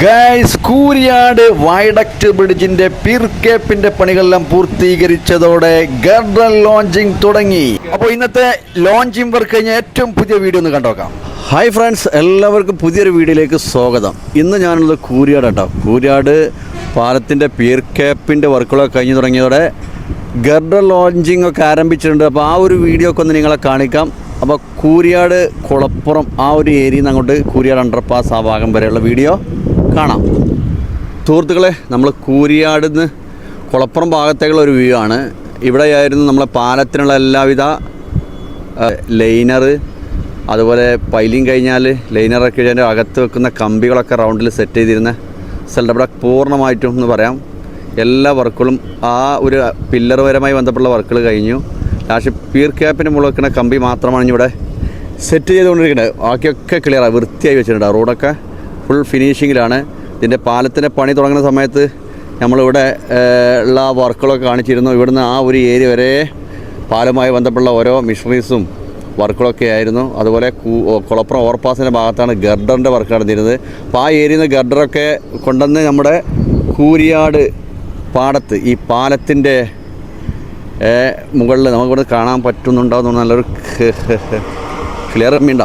Guys Kooriyad വൈഡക്ട് ബ്രിഡ്ജിന്റെ പിർക്കേപ്പിന്റെ പണികളെല്ലാം പൂർത്തീകരിച്ചതോടെ girder launching തുടങ്ങി. അപ്പോൾ ഇന്നത്തെ ലോഞ്ചിങ് വർക്ക് കഴിഞ്ഞ ഏറ്റവും പുതിയ വീഡിയോ ഒന്ന് കണ്ടോക്കാം. ഹായ് ഫ്രണ്ട്സ് എല്ലാവർക്കും പുതിയൊരു വീഡിയോയിലേക്ക് സ്വാഗതം. ഇന്ന് ഞാനുള്ളത് കൂരിയാട് കേട്ടോ കൂരിയാട് പാലത്തിന്റെ പീർക്കേപ്പിന്റെ വർക്കുകളൊക്കെ കഴിഞ്ഞു തുടങ്ങിയതോടെ ഗർഡർ ലോഞ്ചിങ് ഒക്കെ ആരംഭിച്ചിട്ടുണ്ട്. അപ്പോൾ ആ ഒരു വീഡിയോ ഒക്കെ ഒന്ന് നിങ്ങളെ കാണിക്കാം. അപ്പോൾ കൂരിയാട് കുളപ്പുറം ആ ഒരു ഏരിയയിൽ നിന്ന് അങ്ങോട്ട് കൂരിയാട് അണ്ടർപാസ് ആ ഭാഗം വരെയുള്ള വീഡിയോ. കാണാം. സുഹൃത്തുക്കളെ നമ്മൾ കൂരിയാട് നിന്ന് കുളപ്പുറം ഭാഗത്തേക്കുള്ള ഒരു വ്യൂ ആണ്. ഇവിടെയായിരുന്നു നമ്മളെ പാലത്തിനുള്ള എല്ലാവിധ ലൈനർ അതുപോലെ പൈലിങ് കഴിഞ്ഞാൽ ലൈനറൊക്കെ കഴിഞ്ഞാൽ അകത്ത് വെക്കുന്ന കമ്പികളൊക്കെ റൗണ്ടിൽ സെറ്റ് ചെയ്തിരുന്ന സ്ഥലത്ത് ഇവിടെ പൂർണമായിട്ടും എന്ന് പറയാം. എല്ലാ വർക്കുകളും ആ ഒരു പില്ലർ പരമായി ബന്ധപ്പെട്ട വർക്കുകൾ കഴിഞ്ഞു. ലാസ്റ്റ് പീർ ക്യാപ്പിന് മുകളിൽ വെക്കുന്ന കമ്പി മാത്രമാണ് ഇവിടെ സെറ്റ് ചെയ്തുകൊണ്ടിരിക്കുന്നത്. ബാക്കിയൊക്കെ ക്ലിയറാണ് വൃത്തിയായി വെച്ചിട്ടുണ്ട് റോഡൊക്കെ ഫുൾ ഫിനിഷിങ്ങിലാണ് ഇതിന്റെ പാലത്തിന്റെ പണി തുടങ്ങുന്ന സമയത്ത് നമ്മളിവിടെ ഉള്ള വർക്കുകളൊക്കെ കാണിച്ചിരുന്നു. ഇവിടുന്ന് ആ ഒരു ഏരിയ വരെ പാലുമായി ബന്ധപ്പെട്ട ഓരോ മിഷണറീസും വർക്കുകളൊക്കെ ആയിരുന്നു. അതുപോലെ കുളപ്പുറം ഓവർപാസിന്റെ ഭാഗത്താണ് ഗർഡറിന്റെ വർക്ക് നടന്നിരുന്നത്. അപ്പോൾ ആ ഏരിയയിൽ നിന്ന് ഗർഡറൊക്കെ കൊണ്ടുവന്ന് നമ്മുടെ കൂരിയാട് പാടത്ത് ഈ പാലത്തിന്റെ മുകളിൽ നമുക്കിവിടെ കാണാൻ പറ്റുന്നുണ്ടോ എന്ന് നല്ലൊരു ക്ലിയർ മീണ്ട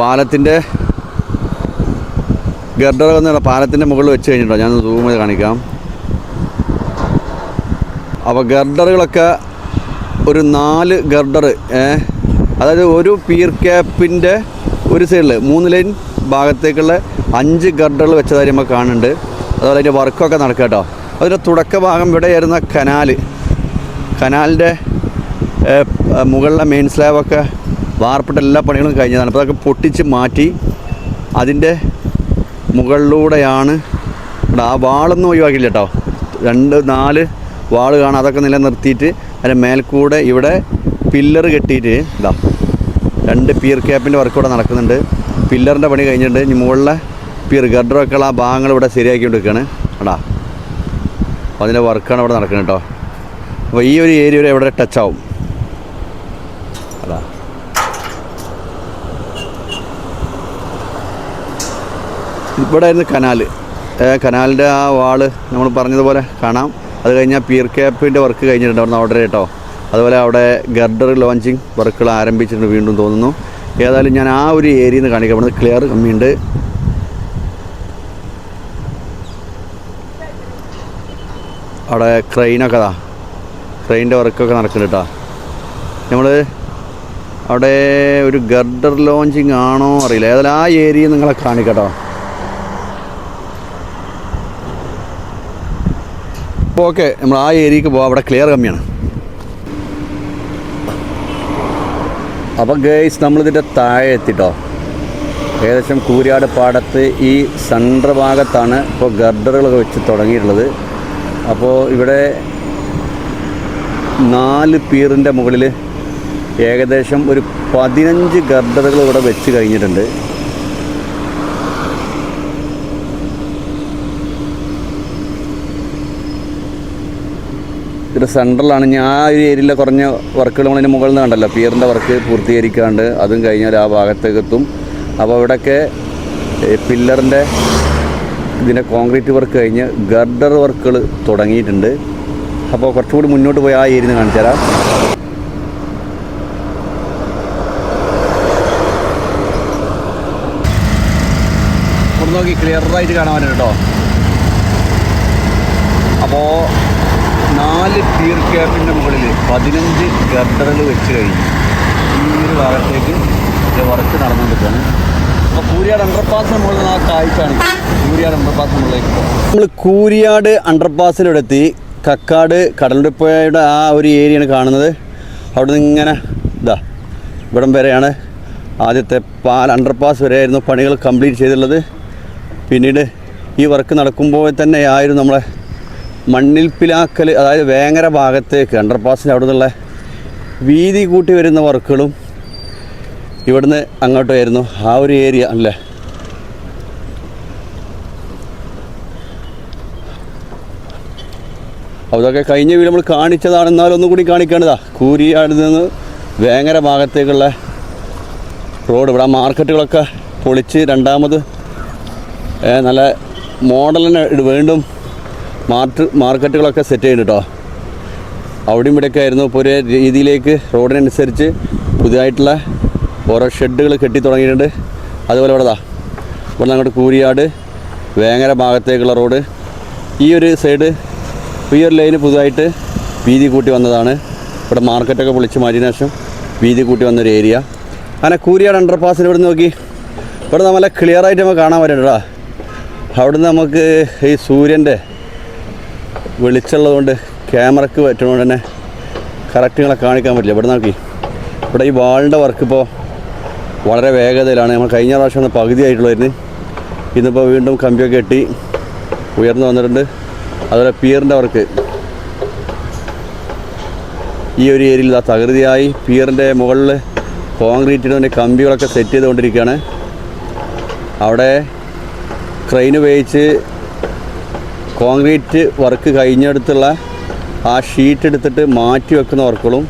പാലത്തിന്റെ ഗർഡർ എന്ന് പാലത്തിന്റെ മുകളിൽ വെച്ച് കഴിഞ്ഞിട്ടോ? ഞാൻ സൂം ചെയ്ത് കാണിക്കാം. അപ്പോൾ ഗർഡറുകളൊക്കെ ഒരു നാല് ഗർഡർ അതായത് ഒരു പീർ ക്യാപ്പിന്റെ ഒരു സൈഡിൽ മൂന്ന് ലൈൻ ഭാഗത്തേക്കുള്ള അഞ്ച് ഗർഡറുകൾ വെച്ചതായി നമുക്ക് കാണുന്നുണ്ട്. അതുപോലെ അതിന്റെ വർക്കൊക്കെ നടക്കുക കേട്ടോ. അതിന്റെ തുടക്ക ഭാഗം ഇവിടെയായിരുന്ന കനാല് കനാലിന്റെ മുകളിലെ മെയിൻ സ്ലാബൊക്കെ വാർപ്പിട്ട എല്ലാ പണികളും കഴിഞ്ഞതാണ്. അപ്പോൾ അതൊക്കെ പൊട്ടിച്ച് മാറ്റി അതിന്റെ മുകളിലൂടെയാണ് ഇവിടെ ആ വാളൊന്നും ഒഴിവാക്കില്ല കേട്ടോ. രണ്ട് നാല് വാൾ കാണാം അതൊക്കെ നിലനിർത്തിയിട്ട് അതിന്റെ മേൽക്കൂടെ ഇവിടെ പില്ലർ കെട്ടിയിട്ട് ഇതാ രണ്ട് പിയർ ക്യാപ്പിന്റെ വർക്ക് ഇവിടെ നടക്കുന്നുണ്ട്. പില്ലറിന്റെ പണി കഴിഞ്ഞിട്ടുണ്ട്. ഇനി മുകളിലെ പിയർ ഗഡറൊക്കെ ഉള്ള ആ ഭാഗങ്ങൾ ഇവിടെ ശരിയാക്കിക്കൊണ്ടിരിക്കുകയാണ്. എടാ അപ്പോൾ അതിന്റെ വർക്കാണ് ഇവിടെ നടക്കുന്നത് കേട്ടോ. അപ്പോൾ ഈ ഒരു ഏരിയ വരെ ഇവിടെ ടച്ച് ആവും. ഇവിടെ ആയിരുന്നു കനാൽ കനാലിന്റെ ആ വാൾ നമ്മൾ പറഞ്ഞതുപോലെ കാണാം. അത് കഴിഞ്ഞാൽ പിയർ ക്യാപ്പിന്റെ വർക്ക് കഴിഞ്ഞിട്ടുണ്ട് അവിടെ ഓർഡർ കേട്ടോ. അതുപോലെ അവിടെ ഗർഡർ ലോഞ്ചിങ് വർക്കുകൾ ആരംഭിച്ചിട്ടുണ്ട് വീണ്ടും തോന്നുന്നു. ഏതായാലും ഞാൻ ആ ഒരു ഏരിയയിൽ നിന്ന് കാണിക്കാം. അവിടെ ക്ലിയർ കമ്മിയുണ്ട്. അവിടെ ക്രെയിനൊക്കെ അതാ ക്രെയിന്റെ വർക്കൊക്കെ നടക്കുന്നുണ്ട് കേട്ടോ. നമ്മൾ അവിടെ ഒരു ഗർഡർ ലോഞ്ചിങ് ആണോ അറിയില്ല. ഏതായാലും ആ ഏരിയ നിങ്ങളെ കാണിക്കട്ടോ അപ്പോൾ നമ്മൾ ആ ഏരിയക്ക് പോകാം അവിടെ ക്ലിയർ കമ്മിയാണ്. അപ്പോൾ ഗേസ് നമ്മളിതിന്റെ താഴെ എത്തിട്ടോ. ഏകദേശം കൂരിയാട് പാടത്ത് ഈ സെൻട്രൽ ഭാഗത്താണ് ഇപ്പോൾ ഗർഡറുകളൊക്കെ വെച്ച് തുടങ്ങിയിട്ടുള്ളത്. അപ്പോൾ ഇവിടെ നാല് പീറിന്റെ മുകളിൽ ഏകദേശം ഒരു പതിനഞ്ച് ഗർഡറുകൾ ഇവിടെ വെച്ച് കഴിഞ്ഞിട്ടുണ്ട്. ഇത് സെൻട്രലാണ് ഞാൻ ആ ഒരു ഏരിയയിലെ കുറഞ്ഞ വർക്കുകൾ നമ്മളതിന് മുകളിൽ നിന്ന് കണ്ടല്ലോ. പിയറിന്റെ വർക്ക് പൂർത്തീകരിക്കാണ്ട് അതും കഴിഞ്ഞാൽ ആ ഭാഗത്തേക്ക് എത്തും അപ്പോൾ അവിടെയൊക്കെ പില്ലറിന്റെ ഇതിന്റെ കോൺക്രീറ്റ് വർക്ക് കഴിഞ്ഞ് ഗർഡർ വർക്കുകൾ തുടങ്ങിയിട്ടുണ്ട്. അപ്പോൾ കുറച്ചുകൂടി മുന്നോട്ട് പോയി ആ ഏരിയ കാണിച്ചു തരാം. നോക്കി ക്ലിയറായിട്ട് കാണാൻ കേട്ടോ. അപ്പോൾ നാല് ടീർ ക്യാപ്പിന്റെ മുകളിൽ പതിനഞ്ച് ഗർഡറുകൾ വെച്ച് കഴിഞ്ഞു ഈ ഒരു ഭാഗത്തേക്ക് വർക്ക് നടന്നുകൊണ്ടിരിക്കുകയാണ്. അപ്പോൾ കൂരിയാട് അണ്ടർപാസിന് മുകളിൽ ആ കാഴ്ചയാണ്. കൂരിയാട് അണ്ടർപാസിന് മുകളിലേക്ക് നമ്മൾ കൂരിയാട് അണ്ടർപാസിലൂടെ എത്തി കക്കാട് കടലുപ്പുഴയുടെ ആ ഒരു ഏരിയയാണ് കാണുന്നത്. അവിടെ നിന്ന് ഇങ്ങനെ ഇതാ ഇവിടം വരെയാണ് ആദ്യത്തെ പാൽ അണ്ടർപാസ് വരെയായിരുന്നു പണികൾ കംപ്ലീറ്റ് ചെയ്തിട്ടുള്ളത്. പിന്നീട് ഈ വർക്ക് നടക്കുമ്പോൾ തന്നെ ആയിരുന്നു നമ്മളെ മണ്ണിൽ പിലാക്കൽ അതായത് വേങ്ങര ഭാഗത്തേക്ക് അണ്ടർപാസിന്റെ അവിടെ നിന്നുള്ള വീതി കൂട്ടി വരുന്ന വർക്കുകളും ഇവിടുന്ന് അങ്ങോട്ടായിരുന്നു ആ ഒരു ഏരിയ അല്ലേ? അതൊക്കെ കഴിഞ്ഞ വീട് നമ്മൾ കാണിച്ചതാണ്. ഒന്നും കൂടി കാണിക്കേണ്ടതാ. കൂരിയാട് നിന്ന് വേങ്ങര ഭാഗത്തേക്കുള്ള റോഡ് ഇവിടെ മാർക്കറ്റുകളൊക്കെ പൊളിച്ച് രണ്ടാമത് നല്ല മോഡലിന് വീണ്ടും മാർട്ട് മാർക്കറ്റുകളൊക്കെ സെറ്റ് ചെയ്യുന്നു കേട്ടോ അവിടെയും ഇവിടെയൊക്കെ ആയിരുന്നു. ഇപ്പോൾ ഒരു രീതിയിലേക്ക് റോഡിനനുസരിച്ച് പുതിയതായിട്ടുള്ള ഓരോ ഷെഡുകൾ കെട്ടി തുടങ്ങിയിട്ടുണ്ട്. അതുപോലെ ഇവിടെ ഇവിടെ അങ്ങോട്ട് കൂരിയാട് വേങ്ങര ഭാഗത്തേക്കുള്ള റോഡ്. ഈ ഒരു സൈഡ് ഈ ഒരു ലൈന് പുതുതായിട്ട് വീതി കൂട്ടി വന്നതാണ്. ഇവിടെ മാർക്കറ്റൊക്കെ പൊളിച്ച് മാറ്റിയതിനു ശേഷം വീതി കൂട്ടി വന്നൊരു ഏരിയ അങ്ങനെ കൂരിയാട് അണ്ടർ പാസിൽ ഇവിടെ നോക്കി. ഇവിടെ നല്ല ക്ലിയറായിട്ട് നമുക്ക് കാണാൻ പറ്റുന്നുണ്ടോ അവിടുന്ന് നമുക്ക് ഈ സൂര്യന്റെ വെളിച്ചമുള്ളതുകൊണ്ട് ക്യാമറക്ക് പറ്റുന്നതുകൊണ്ട് തന്നെ കറക്റ്റുകളെ കാണിക്കാൻ പറ്റില്ല. ഇവിടെ നോക്കി. ഇവിടെ ഈ വാളിന്റെ വർക്ക് ഇപ്പോൾ വളരെ വേഗതയിലാണ്. നമ്മൾ കഴിഞ്ഞ പ്രാവശ്യം ഒന്ന് പകുതി ആയിട്ടുള്ളായിരുന്നു. ഇന്നിപ്പോൾ വീണ്ടും കമ്പിയൊക്കെ കെട്ടി ഉയർന്നു വന്നിട്ടുണ്ട്. അതുപോലെ പിയറിന്റെ വർക്ക് ഈ ഒരു ഏരിയയിൽ ഇതാ തകൃതിയായി പിയറിന്റെ മുകളിൽ കോൺക്രീറ്റിന്റെ കമ്പികളൊക്കെ സെറ്റ് ചെയ്തുകൊണ്ടിരിക്കുകയാണ്. അവിടെ ക്രെയിൻ ഉപയോഗിച്ച് കോൺക്രീറ്റ് വർക്ക് കഴിഞ്ഞെടുത്തുള്ള ആ ഷീറ്റ് എടുത്തിട്ട് മാറ്റി വെക്കുന്ന വർക്കുകളും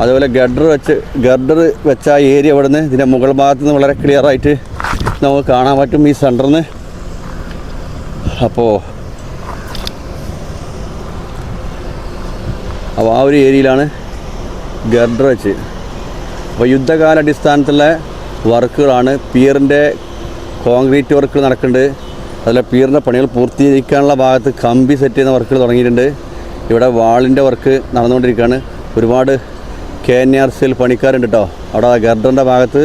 അതുപോലെ ഗഡർ വെച്ച് ഗഡർ വെച്ച ആ ഏരിയ അവിടെ നിന്ന് ഇതിന്റെ മുകൾ ഭാഗത്ത് നിന്ന് വളരെ ക്ലിയർ ആയിട്ട് നമുക്ക് കാണാൻ പറ്റും ഈ സെന്ററിൽ നിന്ന് അപ്പോൾ അപ്പോൾ ആ ഒരു ഏരിയയിലാണ് ഗർഡർ വെച്ച്. അപ്പോൾ യുദ്ധകാലാടിസ്ഥാനത്തിലുള്ള വർക്കുകളാണ് പിയറിന്റെ കോൺക്രീറ്റ് വർക്കുകൾ നടക്കുന്നുണ്ട്. അതുപോലെ പീറിന്റെ പണികൾ പൂർത്തീകരിക്കാനുള്ള ഭാഗത്ത് കമ്പി സെറ്റ് ചെയ്യുന്ന വർക്കുകൾ തുടങ്ങിയിട്ടുണ്ട്. ഇവിടെ വാളിന്റെ വർക്ക് നടന്നുകൊണ്ടിരിക്കുകയാണ്. ഒരുപാട് കെ എൻ ആർ സിയിൽ പണിക്കാരുണ്ട് കേട്ടോ അവിടെ ഗർഡറിന്റെ ഭാഗത്ത്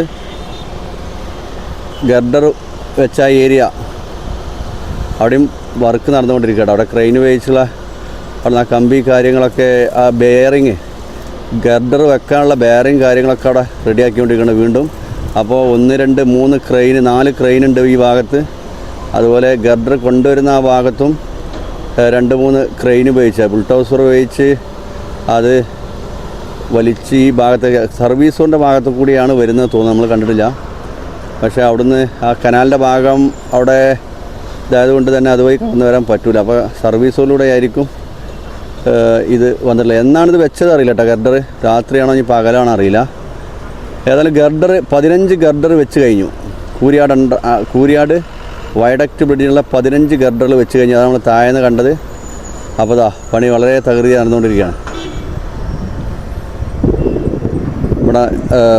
ഗർഡർ വെച്ച ഏരിയ. അവിടെയും വർക്ക് നടന്നുകൊണ്ടിരിക്കുകയാണ്. അവിടെ ക്രെയിൻ ഉപയോഗിച്ചുള്ള അവിടെ ആ കമ്പി കാര്യങ്ങളൊക്കെ ആ ബെയറിങ് ഗർഡർ വെക്കാനുള്ള ബെയറിങ് കാര്യങ്ങളൊക്കെ അവിടെ റെഡിയാക്കിക്കൊണ്ടിരിക്കുകയാണ് വീണ്ടും. അപ്പോൾ ഒന്ന് രണ്ട് മൂന്ന് ക്രെയിൻ നാല് ക്രെയിൻ ഉണ്ട് ഈ ഭാഗത്ത്. അതുപോലെ ഗർഡർ കൊണ്ടുവരുന്ന ആ ഭാഗത്തും രണ്ട് മൂന്ന് ക്രെയിൻ ഉപയോഗിച്ച് ബുൾട്ടോസർ ഉപയോഗിച്ച് അത് വലിച്ച് ഈ ഭാഗത്ത് സർവീസിന്റെ ഭാഗത്ത് കൂടിയാണ് വരുന്നത് തോന്നുന്നു നമ്മൾ കണ്ടിട്ടില്ല. പക്ഷേ അവിടുന്ന് ആ കനാലിന്റെ ഭാഗം അവിടെ ഇതായതുകൊണ്ട് തന്നെ അതുവഴി കടന്നു വരാൻ പറ്റില്ല അപ്പോൾ സർവീസുകളിലൂടെ ആയിരിക്കും ഇത് വന്നിട്ടില്ല എന്നാണിത് വെച്ചത് അറിയില്ല കേട്ടോ ഗർഡർ. രാത്രിയാണോ ഇനി പകലാണോ അറിയില്ല. ഏതായാലും ഗർഡർ പതിനഞ്ച് ഗർഡർ വെച്ച് കഴിഞ്ഞു. കൂരിയാട് കൂരിയാട് വയഡക്റ്റ് ബ്രിഡിനുള്ള പതിനഞ്ച് ഗർഡറുകൾ വെച്ച് കഴിഞ്ഞാൽ നമ്മൾ താഴെന്ന് കണ്ടത്. അപ്പോൾ ദാ പണി വളരെ തകൃതി നടന്നുകൊണ്ടിരിക്കുകയാണ്. ഇവിടെ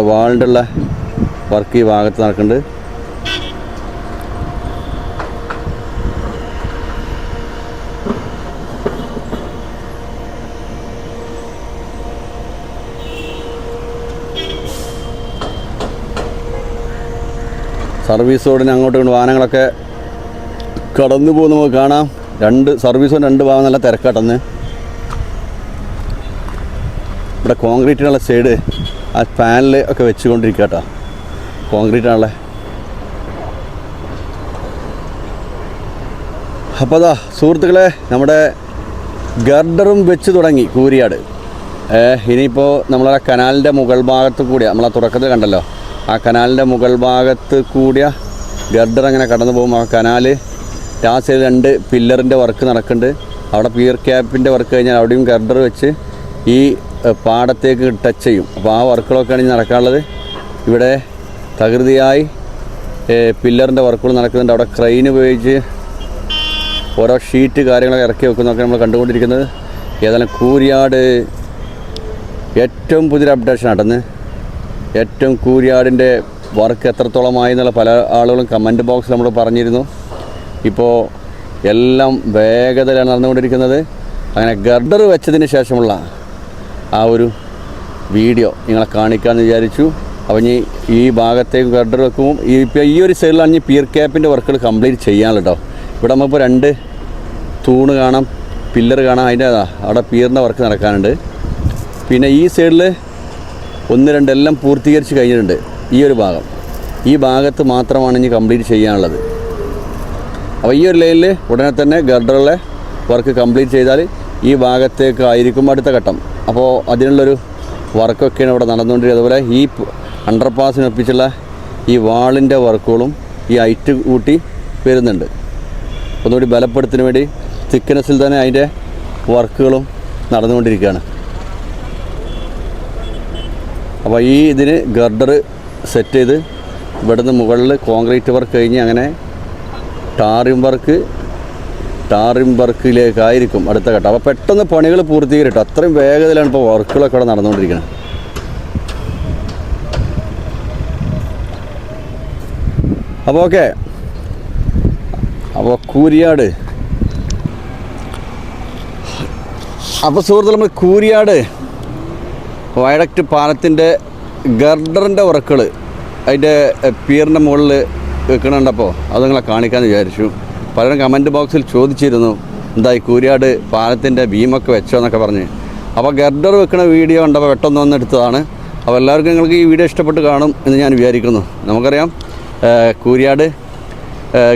വാളിന്റെ ഉള്ള വർക്ക് ഈ ഭാഗത്ത് നടക്കുന്നുണ്ട്. സർവീസ് റോഡിന് അങ്ങോട്ടും വാഹനങ്ങളൊക്കെ കടന്നു പോകുന്ന നമുക്ക് കാണാം. രണ്ട് സർവീസും രണ്ട് ഭാഗം നല്ല തിരക്കാട്ടെന്ന്. ഇവിടെ കോൺക്രീറ്റിനുള്ള സൈഡ് ആ പാനൽ ഒക്കെ വെച്ചുകൊണ്ടിരിക്കുക കേട്ടോ കോൺക്രീറ്റ് ആണല്ലേ അപ്പോൾ അതാ സുഹൃത്തുക്കളെ നമ്മുടെ ഗർഡറും വെച്ച് തുടങ്ങി കൂരിയാട്. ഇനിയിപ്പോൾ നമ്മളെ കനാലിന്റെ മുകൾ ഭാഗത്ത് കൂടിയ. നമ്മളെ തുടക്കത്തിൽ കണ്ടല്ലോ. ആ കനാലിന്റെ മുകൾ ഭാഗത്ത് കൂടിയ ഗർഡർ അങ്ങനെ കടന്നു പോകും. ആ കനാല് ആ സൈഡിൽ രണ്ട് പില്ലറിന്റെ വർക്ക് നടക്കുന്നുണ്ട്. അവിടെ പിയർ ക്യാപ്പിന്റെ വർക്ക് കഴിഞ്ഞാൽ അവിടെയും ഗർഡർ വെച്ച് ഈ പാടത്തേക്ക് ടച്ച് ചെയ്യും. അപ്പോൾ ആ വർക്കുകളൊക്കെയാണ് ഇനി നടക്കാനുള്ളത്. ഇവിടെ തകൃതിയായി പില്ലറിന്റെ വർക്കുകൾ നടക്കുന്നുണ്ട്. അവിടെ ക്രെയിൻ ഉപയോഗിച്ച് ഓരോ ഷീറ്റ് കാര്യങ്ങളൊക്കെ ഇറക്കി വെക്കുന്നതൊക്കെ നമ്മൾ കണ്ടുകൊണ്ടിരിക്കുന്നത്. ഏതായാലും കൂരിയാട് ഏറ്റവും പുതിയൊരു അപ്ഡേഷൻ നടന്ന് ഏറ്റവും കൂരിയാടിന്റെ വർക്ക് എത്രത്തോളമായി എന്നുള്ള പല ആളുകളും കമന്റ് ബോക്സിൽ നമ്മൾ പറഞ്ഞിരുന്നു. ഇപ്പോൾ എല്ലാം വേഗതയിലാണ് നടന്നുകൊണ്ടിരിക്കുന്നത്. അങ്ങനെ ഗർഡർ വെച്ചതിന് ശേഷമുള്ള ആ ഒരു വീഡിയോ നിങ്ങളെ കാണിക്കാമെന്ന് വിചാരിച്ചു. അപ്പോൾ ഇനി ഈ ഭാഗത്തേക്ക് ഗർഡർ ഈ ഇപ്പോൾ ഈ ഒരു സൈഡിലാണ് ഇനി പിയർ ക്യാപ്പിന്റെ വർക്കുകൾ കംപ്ലീറ്റ് ചെയ്യാനുള്ളത് കേട്ടോ ഇവിടെ നമ്മളിപ്പോൾ രണ്ട് തൂണ് കാണാം പില്ലർ കാണാം അതിന്റെ അവിടെ പിയറിന്റെ വർക്ക് നടക്കാനുണ്ട്. പിന്നെ ഈ സൈഡിൽ ഒന്ന് രണ്ട് എല്ലാം പൂർത്തീകരിച്ച് കഴിഞ്ഞിട്ടുണ്ട് ഈ ഒരു ഭാഗം. ഈ ഭാഗത്ത് മാത്രമാണ് ഇനി കംപ്ലീറ്റ് ചെയ്യാനുള്ളത്. അപ്പോൾ ഈ ഒരു ലൈനിൽ ഉടനെ തന്നെ ഗർഡറിലെ വർക്ക് കംപ്ലീറ്റ് ചെയ്താൽ ഈ ഭാഗത്തേക്കായിരിക്കും അടുത്ത ഘട്ടം. അപ്പോൾ അതിനുള്ളൊരു വർക്കൊക്കെയാണ് ഇവിടെ നടന്നുകൊണ്ടിരിക്കുന്നത്. അതുപോലെ ഈ അണ്ടർപാസിനൊപ്പിച്ചുള്ള ഈ വാളിന്റെ വർക്കുകളും ഈ ഹൈറ്റ് കൂട്ടി വരുന്നുണ്ട്. ഒന്നുകൂടി ബലപ്പെടുത്തിന് വേണ്ടി തിക്നെസ്സിൽ തന്നെ അതിന്റെ വർക്കുകളും നടന്നുകൊണ്ടിരിക്കുകയാണ്. അപ്പോൾ ഈ ഇതിന് ഗർഡർ സെറ്റ് ചെയ്ത് ഇവിടുന്ന് മുകളിൽ കോൺക്രീറ്റ് വർക്ക് കഴിഞ്ഞ് അങ്ങനെ ടാറിം വർക്ക് ടാറിം വർക്കിലേക്കായിരിക്കും അടുത്ത ഘട്ടം. അപ്പോൾ പെട്ടെന്ന് പണികൾ പൂർത്തീകരിക്കും അത്രയും വേഗത്തിലാണ് ഇപ്പോൾ വർക്കുകളൊക്കെ അവിടെ നടന്നുകൊണ്ടിരിക്കുന്നത് അപ്പോൾ ഓക്കെ. അപ്പോൾ കൂരിയാട്. അപ്പോൾ സുഹൃത്തുക്കൾ നമ്മൾ കൂരിയാട് വയഡക്റ്റ് പാലത്തിന്റെ ഗർഡറിന്റെ വർക്കുകൾ അതിന്റെ പിയറിന്റെ മുകളിൽ വെക്കണുണ്ടപ്പോൾ അത് നിങ്ങളെ കാണിക്കാമെന്ന് വിചാരിച്ചു. പലരും കമന്റ് ബോക്സിൽ ചോദിച്ചിരുന്നു എന്തായി കൂരിയാട് പാലത്തിന്റെ ബീമൊക്കെ വെച്ചോ എന്നൊക്കെ പറഞ്ഞ്. അപ്പോൾ ഗർഡർ വെക്കുന്ന വീഡിയോ കണ്ടപ്പോൾ പെട്ടെന്ന് വന്നെടുത്തതാണ് അപ്പോൾ എല്ലാവർക്കും നിങ്ങൾക്ക് ഈ വീഡിയോ ഇഷ്ടപ്പെട്ട് കാണും എന്ന് ഞാൻ വിചാരിക്കുന്നു. നമുക്കറിയാം കൂരിയാട്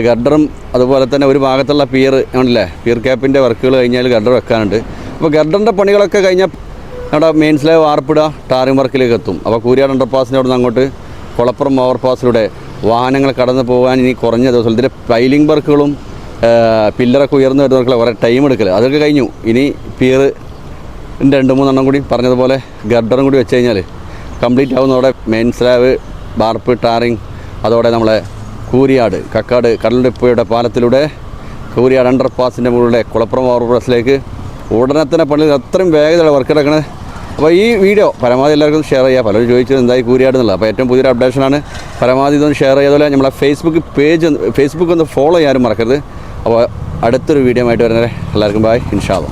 ഗർഡറും അതുപോലെ തന്നെ ഒരു ഭാഗത്തുള്ള പിയർ ഉണ്ടല്ലേ പിയർ ക്യാപ്പിന്റെ വർക്കുകൾ കഴിഞ്ഞാൽ ഗർഡർ വെക്കാനുണ്ട്. അപ്പോൾ ഗർഡറിന്റെ പണികളൊക്കെ കഴിഞ്ഞാൽ നമ്മുടെ മെയിൻ സ്ലേവ് വാർപ്പിടുക ടാറിംഗ് വർക്കിലേക്ക് എത്തും. അപ്പോൾ കൂരിയാട് അണ്ടർപാസിന്റെ അവിടെ നിന്ന് അങ്ങോട്ട് കുളപ്പുറം ഓവർപാസിലൂടെ വാഹനങ്ങൾ കടന്നു പോകാൻ ഇനി കുറഞ്ഞ ദിവസം ഇതിന്റെ പൈലിംഗ് വർക്കുകളും പില്ലറൊക്കെ ഉയർന്നു വരുന്നവർക്കുള്ള കുറേ ടൈം എടുക്കൽ അതൊക്കെ കഴിഞ്ഞു. ഇനി പിയർ രണ്ട് മൂന്നെണ്ണം കൂടി പറഞ്ഞതുപോലെ ഗർഡറും കൂടി വെച്ച് കഴിഞ്ഞാൽ കംപ്ലീറ്റ് ആവുന്നതോടെ മെയിൻ സ്ലാബ് ബാർപ്പ് ടാറിങ് അതോടെ നമ്മളെ കൂരിയാട് കക്കാട് കടലുടിപ്പുഴയുടെ പാലത്തിലൂടെ കൂരിയാട് അണ്ടർ പാസിന്റെ മുകളിലെ കുളപ്പുറം ഓവർ പാസിലേക്ക് ഉടനെ തന്നെ പണി അത്രയും വേഗതയുള്ള വർക്ക് എടുക്കണത്. അപ്പോൾ ഈ വീഡിയോ പരമാവധി എല്ലാവർക്കും ഷെയർ ചെയ്യുക. പലരും ചോദിച്ചത് എന്തായി കൂരിയാട് എന്നുള്ളത് അപ്പോൾ ഏറ്റവും പുതിയൊരു അപ്ഡേഷനാണ് പരമാവധി ഇതൊന്ന് ഷെയർ ചെയ്തതുപോലെ നമ്മളെ ഫേസ്ബുക്ക് പേജ് ഫേസ്ബുക്ക് ഒന്ന് ഫോളോ ചെയ്യാനും മറക്കരുത്. അപ്പോൾ അടുത്തൊരു വീഡിയോ ആയിട്ട് വരുന്നത് എല്ലാവർക്കും ബായ് ഇൻഷാല്ലോ